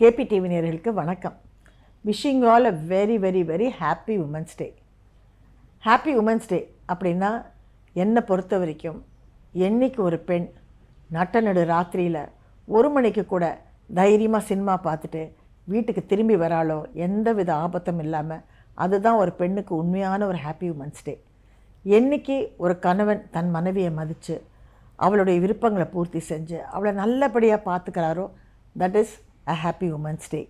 KP TV நேர்களுக்கு வணக்கம் wishing all a very very very happy women's day happy women's day அப்படின்னா என்னை பொறுத்த வரைக்கும் என்னைக்கு ஒரு பெண் நட்ட நடு ராத்திரியில் ஒரு மணிக்கு கூட தைரியமாக சினிமா பார்த்துட்டு வீட்டுக்கு திரும்பி வராளோ எந்த வித ஆபத்தும் இல்லாமல் அதுதான் ஒரு பெண்ணுக்கு உண்மையான ஒரு ஹாப்பி உமன்ஸ் டே என்னைக்கு ஒரு கணவன் தன் மனைவியை மதித்து அவளுடைய விருப்பங்களை பூர்த்தி செஞ்சு அவளை நல்லபடியாக பார்த்துக்கிறாரோ that is a happy women's day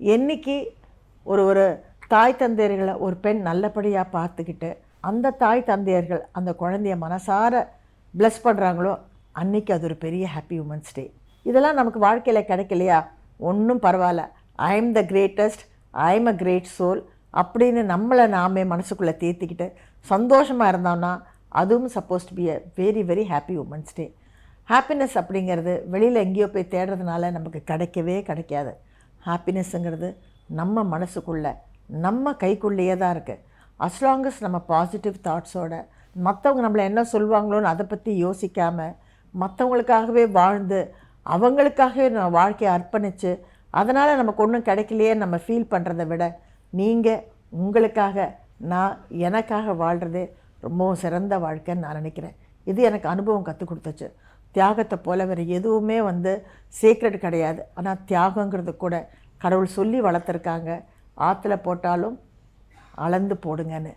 என்னைக்கு ஒரு ஒரு தாய் தந்தையர்களை ஒரு பெண் நல்லபடியாக பார்த்துக்கிட்டு அந்த தாய் தந்தையர்கள் அந்த குழந்தைய மனசார ப்ளஸ் பண்ணுறாங்களோ அன்றைக்கி அது ஒரு பெரிய ஹாப்பி உமன்ஸ் டே இதெல்லாம் நமக்கு வாழ்க்கையில் கிடைக்கலையா? ஒன்றும் பரவாயில்ல. I am the greatest I am a great soul அப்படின்னு நம்மளை நாமே மனசுக்குள்ளே தேர்த்திக்கிட்டு சந்தோஷமாக இருந்தோம்னா அதுவும் suppose to be a very very happy women's day happiness அப்படிங்கிறது வெளியில் எங்கேயோ போய் தேடுறதுனால நமக்கு கிடைக்கவே கிடைக்காது. ஹாப்பினஸ்ஸுங்கிறது நம்ம மனசுக்குள்ளே நம்ம கைக்குள்ளேயே தான் இருக்குது அஸ்லாங்கஸ் நம்ம பாசிட்டிவ் தாட்ஸோட மற்றவங்க நம்மளை என்ன சொல்லுவாங்களோன்னு அதை பற்றி யோசிக்காமல் மற்றவங்களுக்காகவே வாழ்ந்து அவங்களுக்காகவே நம்ம வாழ்க்கையை அர்ப்பணித்து அதனால் நமக்கு ஒன்றும் கிடைக்கலையே நம்ம ஃபீல் பண்ணுறத விட நீங்கள் உங்களுக்காக நான் எனக்காக வாழ்கிறதே ரொம்பவும் சிறந்த வாழ்க்கைன்னு நான் நினைக்கிறேன். இது எனக்கு அனுபவம் கற்றுக் கொடுத்துச்சு. தியாகத்தை போல வேறு எதுவுமே வந்து சீக்ரெட் கிடையாது. ஆனால் தியாகங்கிறது கூட கடவுள் சொல்லி வளர்த்துருக்காங்க. ஆற்றுல போட்டாலும் அளந்து போடுங்கன்னு.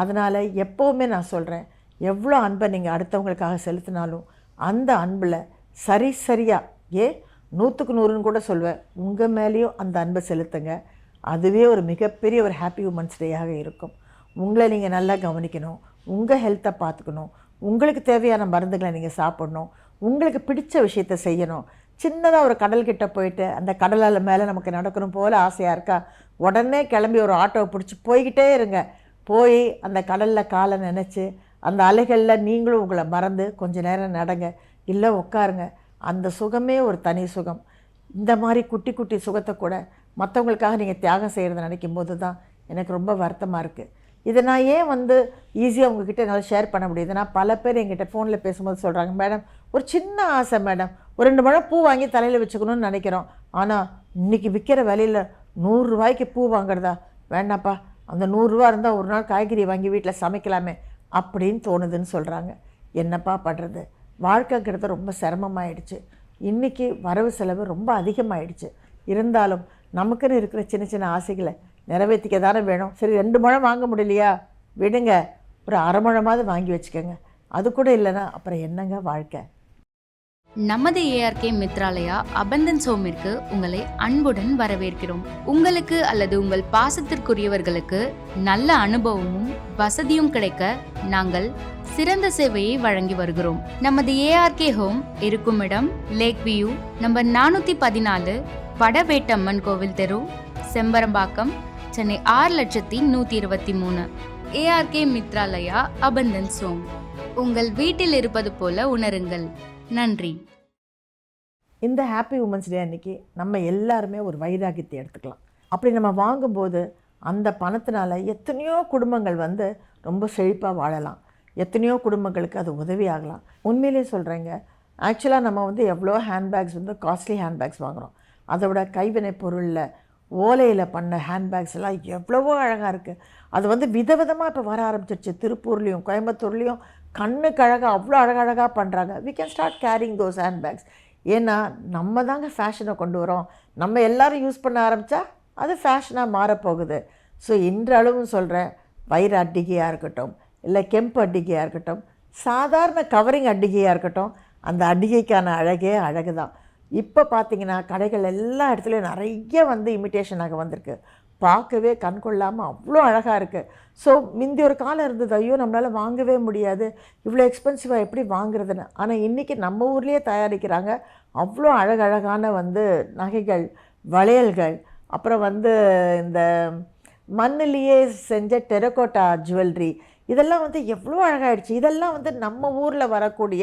அதனால் எப்போவுமே நான் சொல்கிறேன் எவ்வளோ அன்பை நீங்கள் அடுத்தவங்களுக்காக செலுத்தினாலும் அந்த அன்பில் சரி சரியாக ஏ நூற்றுக்கு நூறுன்னு கூட சொல்வேன் உங்கள் மேலேயும் அந்த அன்பை செலுத்துங்க. அதுவே ஒரு மிகப்பெரிய ஒரு ஹாப்பி உமன்ஸ் டேயாக இருக்கும். உங்களை நீங்கள் நல்லா கவனிக்கணும். உங்கள் ஹெல்த்தை பார்த்துக்கணும். உங்களுக்கு தேவையான மருந்துகளை நீங்கள் சாப்பிடணும். உங்களுக்கு பிடிச்ச விஷயத்த செய்யணும். சின்னதாக ஒரு கடல்கிட்ட போயிட்டு அந்த கடலால் மேலே நமக்கு நடக்கணும் போல் ஆசையாக இருக்கா? உடனே கிளம்பி ஒரு ஆட்டோவை பிடிச்சி போய்கிட்டே இருங்க. போய் அந்த கடலில் காலை நினச்சி அந்த அலைகளில் நீங்களும் உங்களை மறந்து கொஞ்ச நேரம் நடங்க. இல்லை உட்காருங்க. அந்த சுகமே ஒரு தனி சுகம். இந்த மாதிரி குட்டி குட்டி சுகத்தை கூட மற்றவங்களுக்காக நீங்கள் தியாகம் செய்கிறத நினைக்கும் போது தான் எனக்கு ரொம்ப வருத்தமாக இருக்குது இதை நான் ஏன் வந்து ஈஸியாக உங்ககிட்ட என்னால் ஷேர் பண்ண முடியுதுன்னா பல பேர் எங்கிட்ட ஃபோனில் பேசும்போது சொல்கிறாங்க மேடம் ஒரு சின்ன ஆசை மேடம் ஒரு ரெண்டு மழை பூ வாங்கி தலையில் வச்சுக்கணும்னு நினைக்கிறோம். ஆனால் இன்றைக்கி விற்கிற விலையில் நூறுரூவாய்க்கு பூ வாங்குறதா? வேண்டாப்பா. அந்த நூறுரூவா இருந்தால் ஒரு நாள் காய்கறி வாங்கி வீட்டில் சமைக்கலாமே அப்படின்னு தோணுதுன்னு சொல்கிறாங்க என்னப்பா பண்ணுறது வாழ்க்கைங்கிறது ரொம்ப சிரமமாயிடுச்சு. இன்றைக்கி வரவு செலவு ரொம்ப அதிகமாகிடுச்சு இருந்தாலும் நமக்குன்னு இருக்கிற சின்ன சின்ன ஆசைகளை நிறைவேற்றிக்க தானே வேணும். சரி ரெண்டு முழம் வாங்க முடியலையா? விடுங்க. ஒரு அரை முழமாவது வாங்கி வச்சுக்கோங்க. அது கூட இல்லைன்னா அப்புறம் என்னங்க வாழ்க்கை? நமது ஏஆர்கே மித்ராலயா அபந்தன் சோமிற்கு உங்களை அன்புடன் வரவேற்கிறோம். உங்களுக்கு அல்லது உங்கள் பாசத்திற்குரியவர்களுக்கு நல்ல அனுபவமும் வசதியும் கிடைக்க நாங்கள் சிறந்த சேவையை வழங்கி வருகிறோம். நமது ஏஆர்கே ஹோம் இருக்கும் இடம் லேக் வியூ நம்பர் நானூத்தி பதினாலு வடவேட்டம்மன் கோவில் தெரு செம்பரம்பாக்கம் சென்னை ஆறு லட்சத்தி நூத்தி இருபத்தி மூணு. ஏஆர்கே மித்ராலயா அபந்தன் சோம். உங்கள் வீட்டில் இருப்பது போல உணருங்கள். நன்றி. இந்த ஹாப்பி உமன்ஸ் டே அன்னைக்கு நம்ம எல்லாருமே ஒரு வைராகியத்தை எடுத்துக்கலாம். அப்படி நம்ம வாங்கும்போது அந்த பணத்தினால எத்தனையோ குடும்பங்கள் வந்து ரொம்ப செழிப்பாக வாழலாம். எத்தனையோ குடும்பங்களுக்கு அது உதவி ஆகலாம். உண்மையிலேயே சொல்கிறேங்க ஆக்சுவலாக நம்ம வந்து எவ்வளோ ஹேண்ட்பேக்ஸ் வந்து காஸ்ட்லி ஹேண்ட்பேக்ஸ் வாங்குகிறோம் அதோட கைவினை பொருளில் ஓலையில் பண்ண ஹேண்ட்பேக்ஸ் எல்லாம் எவ்வளவோ அழகாக இருக்குது அது வந்து விதவிதமாக இப்போ வர ஆரம்பிச்சிருச்சு. திருப்பூர்லேயும் கோயம்புத்தூர்லேயும் கண்ணுக்கு அழகாக அவ்வளோ அழகழகாக பண்ணுறாங்க we can start carrying those handbags ஏன்னா நம்ம தாங்க ஃபேஷனை கொண்டு வரோம். நம்ம எல்லோரும் யூஸ் பண்ண ஆரம்பித்தா அது ஃபேஷனாக மாறப்போகுது. ஸோ இன்றளவும் சொல்கிறேன் வயிறு அட்டிகையாக இருக்கட்டும் இல்லை கெம்பு அட்டிகையாக இருக்கட்டும் சாதாரண கவரிங் அட்டிகையாக இருக்கட்டும் அந்த அட்டிகைக்கான அழகே அழகு தான் இப்போ பார்த்தீங்கன்னா கடைகள் எல்லா இடத்துலையும் நிறைய வந்து இமிட்டேஷனாக வந்திருக்கு. பார்க்கவே கண் கொள்ளாமல் அவ்வளோ அழகாக இருக்குது ஸோ முந்தி ஒரு காலம் இருந்தது ஐயோ நம்மளால் வாங்கவே முடியாது. இவ்வளோ எக்ஸ்பென்சிவாக எப்படி வாங்குறதுன்னு? ஆனால் இன்றைக்கி நம்ம ஊர்லேயே தயாரிக்கிறாங்க. அவ்வளோ அழகழகான வந்து நகைகள் வளையல்கள் அப்புறம் வந்து இந்த மண்ணிலேயே செஞ்ச டெரகோட்டா ஜுவல்லரி இதெல்லாம் வந்து எவ்வளோ அழகாகிடுச்சு இதெல்லாம் வந்து நம்ம ஊரில் வரக்கூடிய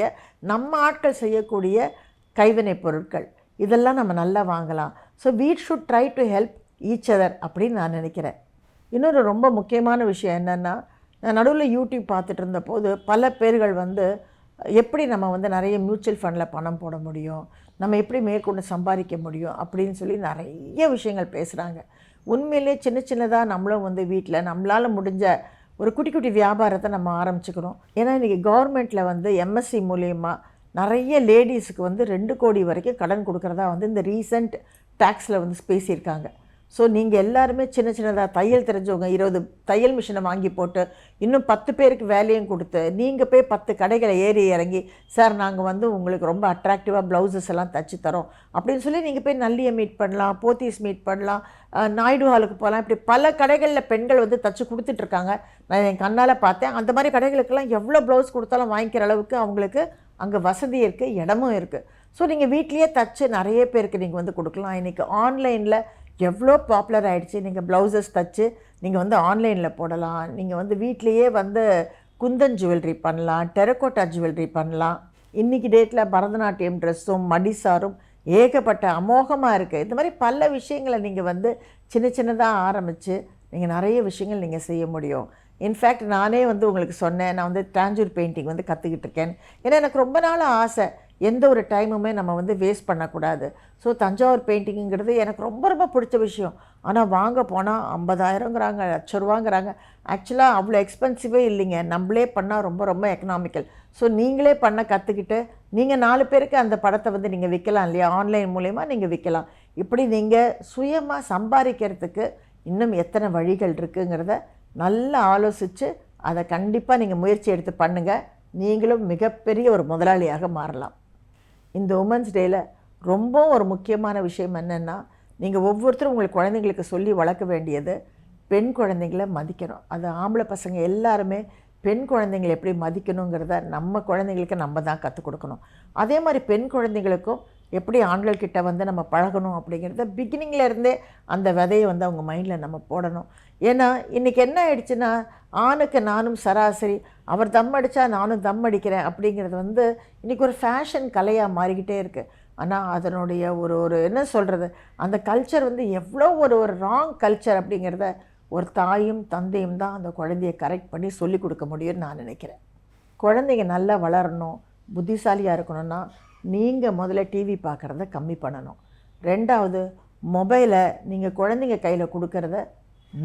நம்ம ஆட்கள் செய்யக்கூடிய கைவினைப் பொருட்கள். இதெல்லாம் நம்ம நல்லா வாங்கலாம். So we'd should try to help each other அப்படின்னு நான் நினைக்கிறேன். இன்னொரு ரொம்ப முக்கியமான விஷயம் என்னென்னா நான் நடுவில் யூடியூப் பார்த்துட்டு இருந்தபோது பல பேர்கள் வந்து எப்படி நம்ம வந்து நிறைய மியூச்சுவல் ஃபண்டில் பணம் போட முடியும்? நம்ம எப்படி மேற்கொண்டு சம்பாதிக்க முடியும்? அப்படின்னு சொல்லி நிறைய விஷயங்கள் பேசுகிறாங்க உண்மையிலே சின்ன சின்னதாக நம்மளும் வந்து வீட்டில் நம்மளால் முடிஞ்ச ஒரு குட்டி குட்டி வியாபாரத்தை நம்ம ஆரம்பிச்சுக்கிறோம். ஏன்னா இன்றைக்கி கவர்மெண்ட்டில் வந்து எம்எஸ்சி மூலயமா நிறைய லேடிஸுக்கு வந்து ரெண்டு கோடி வரைக்கும் கடன் கொடுக்குறதா வந்து இந்த ரீசண்ட் டேக்ஸில் வந்து பேசியிருக்காங்க. ஸோ நீங்கள் எல்லாருமே சின்ன சின்னதாக தையல் தெரிஞ்சவங்க இருபது தையல் மிஷினை வாங்கி போட்டு இன்னும் பத்து பேருக்கு வேலையும் கொடுத்து நீங்கள் போய் பத்து கடைகளை ஏறி இறங்கி சார் நாங்கள் வந்து உங்களுக்கு ரொம்ப அட்ராக்டிவாக ப்ளவுசஸ் எல்லாம் தச்சு தரோம். அப்படின்னு சொல்லி நீங்கள் போய் நல்லியை மீட் பண்ணலாம் போத்தீஸ் மீட் பண்ணலாம் நாயுடு ஹாலுக்கு போகலாம். இப்படி பல கடைகளில் பெண்கள் வந்து தச்சு கொடுத்துட்ருக்காங்க நான் என் கண்ணால் பார்த்தேன். அந்த மாதிரி கடைகளுக்கெல்லாம் எவ்வளோ ப்ளவுஸ் கொடுத்தாலும் வாங்கிக்கிற அளவுக்கு அவங்களுக்கு அங்கே வசதி இருக்குது இடமும் இருக்குது ஸோ நீங்கள் வீட்லேயே தச்சு நிறைய பேருக்கு நீங்கள் வந்து கொடுக்கலாம். இன்றைக்கி ஆன்லைனில் எவ்வளோ பாப்புலர் ஆகிடுச்சு நீங்கள் ப்ளவுசஸ் தச்சு நீங்கள் வந்து ஆன்லைனில் போடலாம். நீங்கள் வந்து வீட்லேயே வந்து குந்தன் ஜுவல்லரி பண்ணலாம் டெரக்கோட்டா ஜுவல்லரி பண்ணலாம். இன்றைக்கி டேட்டில் பரதநாட்டியம் ட்ரெஸ்ஸும் மடிசாரும் ஏகப்பட்ட அமோகமாக இருக்குது இந்த மாதிரி பல விஷயங்களை நீங்கள் வந்து சின்ன சின்னதாக ஆரம்பித்து நீங்கள் நிறைய விஷயங்கள் நீங்கள் செய்ய முடியும். இன்ஃபேக்ட் நானே வந்து உங்களுக்கு சொன்னேன் நான் வந்து டாஞ்சூர் பெயிண்டிங் வந்து கற்றுக்கிட்டு இருக்கேன். ஏன்னா எனக்கு ரொம்ப நாள் ஆசை எந்த ஒரு டைமுமே நம்ம வந்து வேஸ்ட் பண்ணக்கூடாது. ஸோ தஞ்சாவூர் பெயிண்டிங்கிறது எனக்கு ரொம்ப ரொம்ப பிடிச்ச விஷயம். ஆனால் வாங்க போனால் ஐம்பதாயிரங்கிறாங்க லட்ச ரூபாங்கிறாங்க ஆக்சுவலாக அவ்வளோ எக்ஸ்பென்சிவே இல்லைங்க. நம்மளே பண்ணால் ரொம்ப ரொம்ப எக்கனாமிக்கல் ஸோ நீங்களே பண்ண கற்றுக்கிட்டு நீங்கள் நாலு பேருக்கு அந்த படத்தை வந்து நீங்கள் விற்கலாம் இல்லையா? ஆன்லைன் மூலயமா நீங்கள் விற்கலாம் இப்படி நீங்கள் சுயமாக சம்பாதிக்கிறதுக்கு இன்னும் எத்தனை வழிகள் இருக்குங்கிறத நல்லா ஆலோசித்து அதை கண்டிப்பாக நீங்கள் முயற்சி எடுத்து பண்ணுங்கள் நீங்களும் மிகப்பெரிய ஒரு முதலாளியாக மாறலாம். இந்த உமன்ஸ் டேயில் ரொம்ப ஒரு முக்கியமான விஷயம் என்னென்னா நீங்கள் ஒவ்வொருத்தரும் உங்கள் குழந்தைங்களுக்கு சொல்லி வளர்க்க வேண்டியது பெண் குழந்தைங்கள மதிக்கணும். அது ஆம்பளை பசங்க எல்லாருமே பெண் குழந்தைங்களை எப்படி மதிக்கணுங்கிறத நம்ம குழந்தைங்களுக்கு நம்ம தான் கற்றுக் கொடுக்கணும். அதே மாதிரி பெண் குழந்தைங்களுக்கும் எப்படி ஆண்கள்கிட்ட வந்து நம்ம பழகணும் அப்படிங்கிறத பிகினிங்ல இருந்தே அந்த விதையை வந்து அவங்க மைண்டில் நம்ம போடணும். ஏன்னா இன்றைக்கி என்ன ஆயிடுச்சுன்னா ஆணுக்கு நானும் சராசரி அவர் தம் அடித்தா நானும் தம் அடிக்கிறேன் அப்படிங்கிறது வந்து இன்றைக்கி ஒரு ஃபேஷன் கலையாக மாறிக்கிட்டே இருக்குது ஆனால் அதனுடைய ஒரு ஒரு என்ன சொல்கிறது அந்த கல்ச்சர் வந்து எவ்வளோ ஒரு ஒரு ராங் கல்ச்சர் அப்படிங்கிறத ஒரு தாயும் தந்தையும் தான் அந்த குழந்தைய கரெக்ட் பண்ணி சொல்லி கொடுக்க முடியும்னு நான் நினைக்கிறேன். குழந்தைங்க நல்லா வளரணும் புத்திசாலியாக இருக்கணும்னா நீங்கள் முதல்ல டிவி பார்க்குறத கம்மி பண்ணணும். ரெண்டாவது மொபைலை நீங்கள் குழந்தைங்க கையில் கொடுக்கறத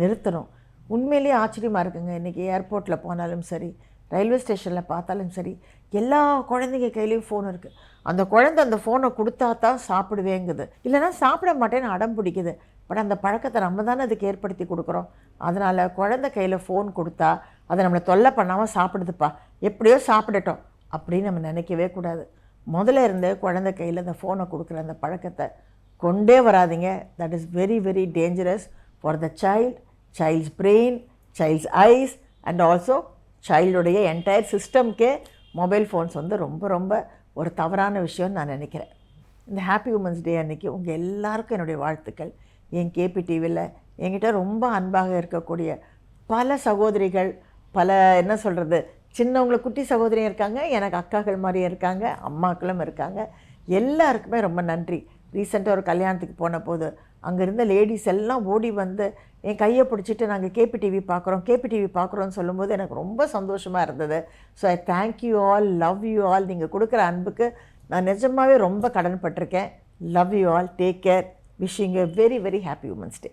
நிறுத்தணும். உண்மையிலேயே ஆச்சரியமாக இருக்குங்க. இன்றைக்கி ஏர்போர்ட்டில் போனாலும் சரி ரயில்வே ஸ்டேஷனில் பார்த்தாலும் சரி எல்லா குழந்தைங்க கையிலையும் ஃபோன் இருக்குது அந்த குழந்தை அந்த ஃபோனை கொடுத்தா தான் சாப்பிடுவேங்குது. இல்லைன்னா சாப்பிட மாட்டேன்னு அடம் பிடிக்குது. பட் அந்த பழக்கத்தை நம்ம தானே அதுக்கு ஏற்படுத்தி கொடுக்குறோம். அதனால் குழந்தை கையில் ஃபோன் கொடுத்தா அதை நம்மளை தொல்லை பண்ணாமல் சாப்பிடுதுப்பா. எப்படியோ சாப்பிடட்டும். அப்படின்னு நம்ம நினைக்கவே கூடாது. முதல்ல இருந்து குழந்தை கையில் அந்த ஃபோனை கொடுக்குற அந்த பழக்கத்தை கொண்டே வராதீங்க. That is very very dangerous for the child child's brain child's eyes and also சைல்டுடைய entire சிஸ்டம்க்கே மொபைல் ஃபோன்ஸ் வந்து ரொம்ப ரொம்ப ஒரு தவறான விஷயம்னு நான் நினைக்கிறேன். இந்த ஹாப்பி உமன்ஸ் டே அன்றைக்கி உங்கள் எல்லாருக்கும் என்னுடைய வாழ்த்துக்கள். என் கேபி டிவியில் என்கிட்ட ரொம்ப அன்பாக இருக்கக்கூடிய பல சகோதரிகள் பல என்ன சொல்கிறது சின்னவங்கள குட்டி சகோதரியும் இருக்காங்க எனக்கு அக்காக்கள் மாதிரியும் இருக்காங்க அம்மாக்களும் இருக்காங்க. எல்லாருக்குமே ரொம்ப நன்றி. ரீசெண்டாக ஒரு கல்யாணத்துக்கு போன போது அங்கே இருந்த லேடிஸ் எல்லாம் ஓடி வந்து என் கையை பிடிச்சிட்டு நாங்கள் கேபி டிவி பார்க்குறோம் கேபி டிவி பார்க்குறோன்னு சொல்லும்போது எனக்கு ரொம்ப சந்தோஷமாக இருந்தது. So I thank you all love you all நீங்கள் கொடுக்குற அன்புக்கு நான் நிஜமாகவே ரொம்ப கடன்பட்டிருக்கேன் love you all take care wishing a very very happy women's day